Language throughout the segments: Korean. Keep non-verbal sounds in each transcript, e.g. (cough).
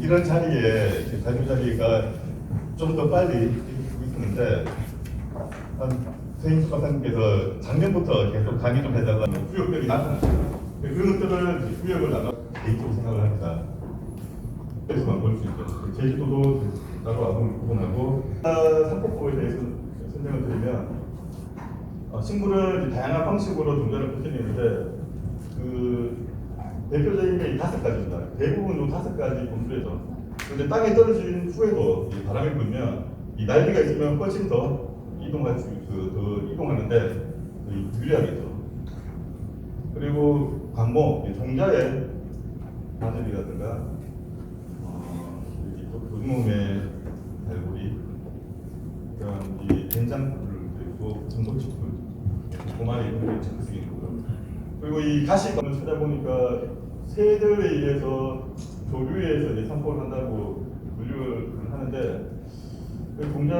이런 자리에 발표 자리가 좀 더 빨리 있는데 한 최인수 박사님께서 작년부터 계속 강의 좀 하다가 구역들이 나타났어요. 그런 것들을 구역을 나눠 개인적으로 생각을 합니다. 그래서만 볼 수 있죠. 제주도도 나도 와보면 구분하고 산폭포에 대해서 설명을 드리면 어, 식물을 다양한 방식으로 종자를 포진했는데 그 대표적인 게 이 다섯 가지입니다. 대부분 요 다섯 가지 분수에서 근데 땅에 떨어진 후에도 이 바람이 불면 이 날개가 있으면 훨씬 더 이동할 수, 그, 더 이동하는데 그 유리하겠죠. 그리고 광목, 이 종자의 바늘이라든가 어, 교무의 발굴이 그런 이 된장풀 그리고 전복치풀 고마리 이런 게 거고요. 그리고 이 가시관을 찾아보니까 새들에 의해서 조류에서 이제 산포를 한다고 분류를 하는데 그 공자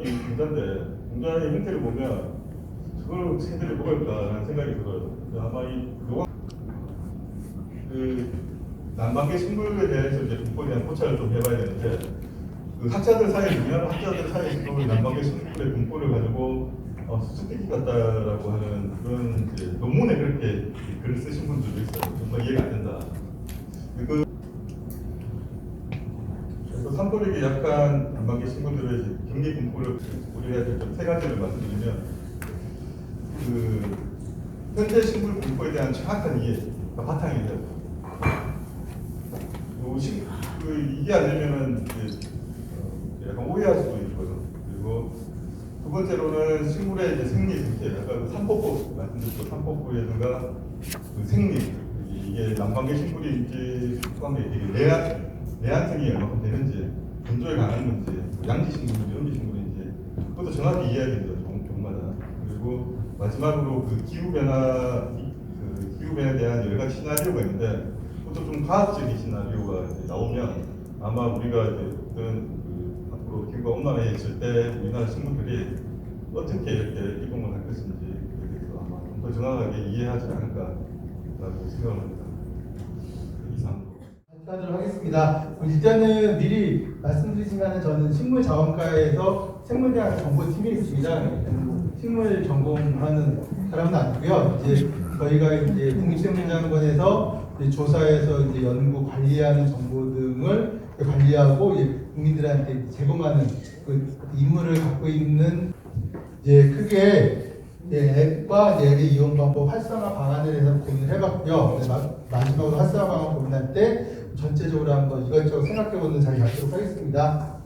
이 공자인데 공자의 형태를 보면 그걸 새들이 먹을까라는 생각이 들어요. 아마 이 요가 그 난방계 식물에 대해서 이제 분포에 대한 포착을 좀 해봐야 되는데 그 학자들 사이에 유명한 학자들 사이에서도 난방계 식물의 분포를 가지고 어, 수수께끼 같다라고 하는 그런 이제 논문에 그렇게 글을 쓰신 분들도 있어요. 정말 이해가 안 된다. 그 그래서 산불에게 약간 난방계 식물들의 이제 격리 분포를 우리해야 될점세 가지를 말씀드리면 그 현재 식물 분포에 대한 정확한 이해가 바탕이 돼요. 그 이게 안 되면은 어, 약간 오해할 수도 두 번째로는 식물의 이제 생리 상태, 아까 그 산포포 말씀드렸죠. 산포포에다가 그 생리 이게 난방계 식물인지 숙광계 이게 내한 내한층이 얼마큼 되는지 건조에 강한 건지 뭐 양지 식물인지 음지 식물인지 그것도 정확히 이해해야 됩니다. 종, 종마다 그리고 마지막으로 그 기후 변화 그 기후 변화에 대한 여러 가지 시나리오가 있는데 그것도 좀 과학적인 시나리오가 이제 나오면 아마 우리가 이제 어떤 그 앞으로 기후가 온난해졌을 때 우리나라 식물들이 어떻게 이렇게 이동을 할 것인지 대해서 아마 좀 더 정확하게 이해하지 않을까라고 생각을 합니다. 이상. 하도록 하겠습니다. 일단은 미리 말씀드리지만 저는 식물자원과에서 생물대학 정보팀에 있습니다. 식물 전공하는 사람은 아니고요. 이제 저희가 이제 국립생물자원관에서 조사해서 이제 연구 관리하는 정보 등을 관리하고 이제 국민들한테 제공하는 그 임무를 갖고 있는 이제 크게 예, 앱과 이제 앱의 이용 방법 활성화 방안에 대해서 고민을 해봤고요. 마지막으로 활성화 방안 고민할 때 전체적으로 한번 이것저것 생각해보는 자리 갖도록 하겠습니다.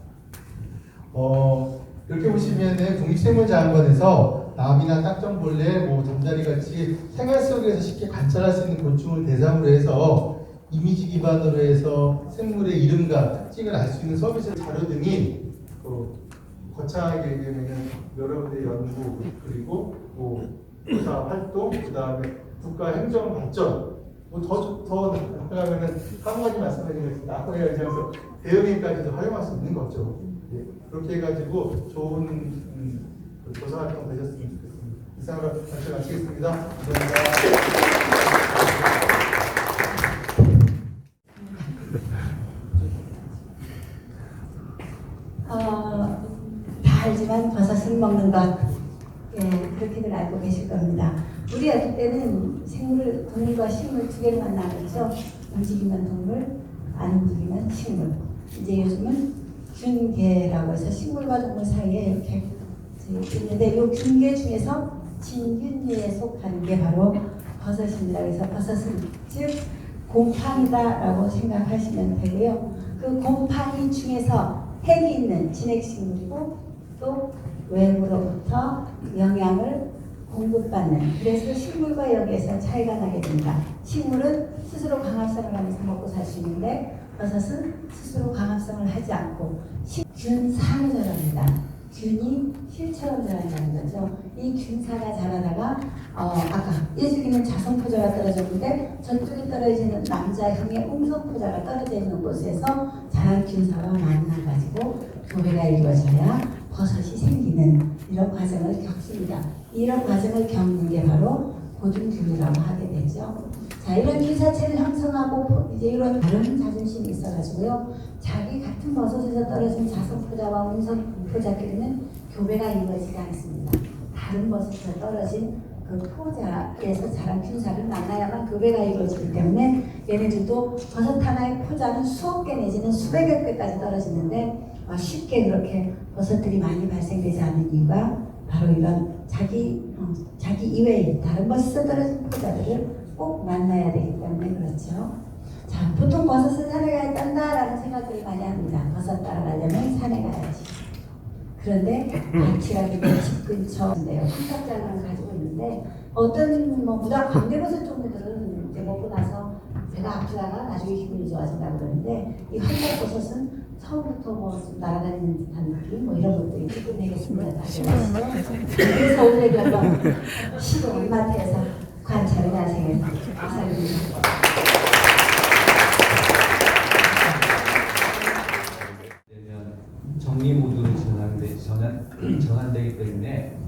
어, 이렇게 보시면은 국립생물자원관에서 나비나 딱정벌레, 뭐 잠자리 같이 생활 속에서 쉽게 관찰할 수 있는 곤충을 대상으로 해서 이미지 기반으로 해서 생물의 이름과 특징을 알 수 있는 서비스 자료 등이 그 거창하게 얘기하면 여러분의 연구 그리고 뭐 조사 활동 그 다음에 국가 행정 발전 뭐더더 나가면은 한 가지 말씀드리겠습니다. 아까 얘기하면서 대응에까지도 활용할 수 있는 거죠. 예, 그렇게 해가지고 좋은 음, 그 조사 활동 되셨으면 좋겠습니다. 이상으로 발표 마치겠습니다. 감사합니다. 어, 다 알지만 버섯은 먹는 것. 예, 그렇게들 알고 계실 겁니다. 우리 어릴 때는 생물, 동물과 식물 두 개만 나눴죠. 움직이는 동물, 안 움직이는 식물. 이제 요즘은 균계라고 해서 식물과 동물 사이에 이렇게 있는데 이 균계 중에서 진균계에 속하는 게 바로 버섯입니다. 그래서 버섯은 즉 곰팡이다라고 생각하시면 되고요. 그 곰팡이 중에서 핵이 있는 진핵식물이고 또 외부로부터 영양을 공급받는 그래서 식물과 여기에서 차이가 나게 됩니다. 식물은 스스로 강합성을 하면서 먹고 살 수 있는데 버섯은 스스로 강합성을 하지 않고 균상절합니다. 균이 실처럼 자란다는 거죠. 이 균사가 자라다가 어, 아까 예수기는 자성포자가 떨어졌는데 저쪽에 떨어지는 남자형의 음성포자가 떨어져 있는 곳에서 자란 균사와 만나가지고 교배가 이루어져야 버섯이 생기는 이런 과정을 겪습니다. 이런 과정을 겪는 게 바로 고등균이라고 하게 되죠. 자 이런 기사체를 형성하고 이제 이런 다른 자존심이 있어가지고요. 자기 같은 버섯에서 떨어진 자성포자와 음성포자끼리는 교배가 이루어지지 않습니다. 다른 버섯에서 떨어진 그 포자에서 자란 균사를 만나야만 교배가 이루어지기 때문에 얘네들도 버섯 하나의 포자는 수억 개 내지는 수백여 개까지 떨어지는데 아, 쉽게 그렇게 버섯들이 많이 발생되지 않는 이유가 바로 이런 자기 어, 자기 이외의 다른 버섯에 떨어진 포자들을 꼭 만나야 되기 때문에 그렇죠. 자, 보통 버섯은 산에 가야 딴다라는 생각들을 많이 합니다. 버섯 따라가려면 산에 가야지. 그런데 밭이라든가 집 근처인데요. 삼각장을 가지고 있는데 어떤 뭐 무당 광대버섯 종류들은 이제 먹고 나서 배가 아프다가 나중에 기분이 좋아진다고 그러는데 이 한국버섯은 처음부터 뭐좀 날아다니는 듯한 느낌 뭐 이런 것들이. 그래서 오늘 한번 시도 마트에서 관찰을 하세요. 감사합니다. 되면 정리 모드로 전환돼 전환 전환되기 때문에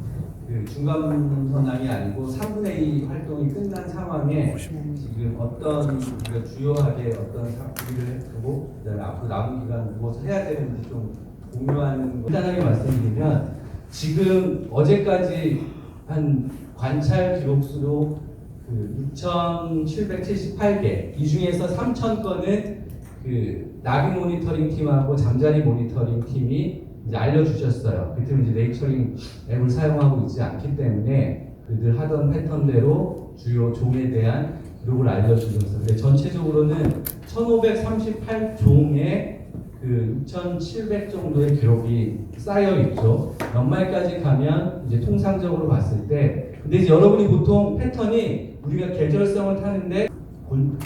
그 중간 선항이 아니고 3분의 2 활동이 끝난 상황에 지금 어떤 우리가 주요하게 어떤 사업을 하고 그다음에 앞으로 남은 기간 무엇을 해야 되는지 좀 공유하는 거. 간단하게 말씀드리면 지금 어제까지 한 관찰 기록수로 그 6,778개 이 중에서 3,000건은 그 나비 모니터링 팀하고 잠자리 모니터링 팀이 이제 알려주셨어요. 그 팀은 이제 네이처링 앱을 사용하고 있지 않기 때문에 그들 하던 패턴대로 주요 종에 대한 기록을 알려주셔서 근데 전체적으로는 1,538종의 그 6,700 정도의 기록이 쌓여 있죠. 연말까지 가면 이제 통상적으로 봤을 때 근데 이제 여러분이 보통 패턴이 우리가 계절성을 타는데 곤-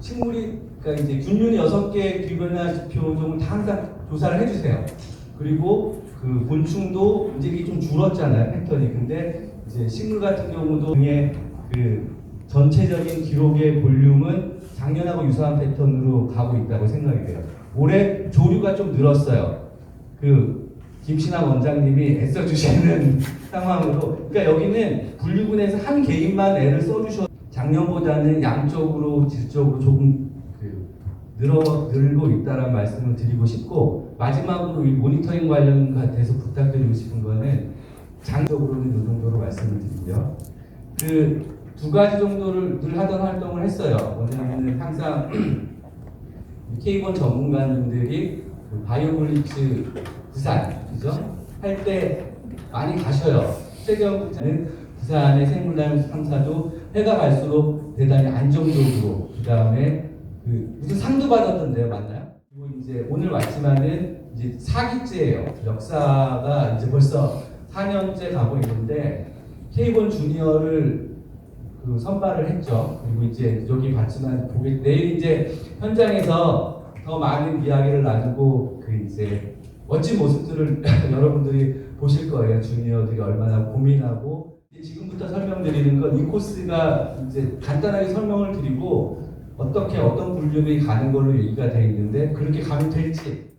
식물이 그러니까 이제 여섯 개 기후변화 지표종을 다 항상 조사를 해주세요. 그리고 그 곤충도 이게 좀 줄었잖아요 패턴이. 근데 이제 식물 같은 경우도 등의 그 전체적인 기록의 볼륨은 작년하고 유사한 패턴으로 가고 있다고 생각이 돼요. 올해 조류가 좀 늘었어요. 그 김신학 원장님이 애써주시는 (laughs) 상황으로. 그러니까 여기는 분류군에서 한 개인만 애를 써주셔. 작년보다는 양적으로 질적으로 조금 그 늘어 늘고 있다라는 말씀을 드리고 싶고 마지막으로 이 모니터링 관련돼서 부탁드리고 싶은 거는 장적으로는 이 정도로 말씀을 드리고요. 그 두 가지 정도를 늘 하던 활동을 했어요. 원장님은 항상 (clears throat) K1 전문가님들이 그 바이오블리츠 부산 그죠? 할 때 많이 가셔요. 최경 부사는 부산의 생물다양 탐사도 해가 갈수록 대단히 안정적으로 그 다음에 그 무슨 상도 받았던데요? 그리고 이제 오늘 왔지만은 이제 4기째예요. 역사가 이제 벌써 4년째 가고 있는데 K1 주니어를 그 선발을 했죠. 그리고 이제 여기 봤지만 보게 내일 이제 현장에서 더 많은 이야기를 나누고 그 이제 멋진 모습들을 (laughs) 여러분들이 보실 거예요. 주니어들이 얼마나 고민하고 지금부터 설명드리는 건 이 코스가 이제 간단하게 설명을 드리고 어떻게 어떤 분류이 가는 걸로 얘기가 되어 있는데 그렇게 가면 될지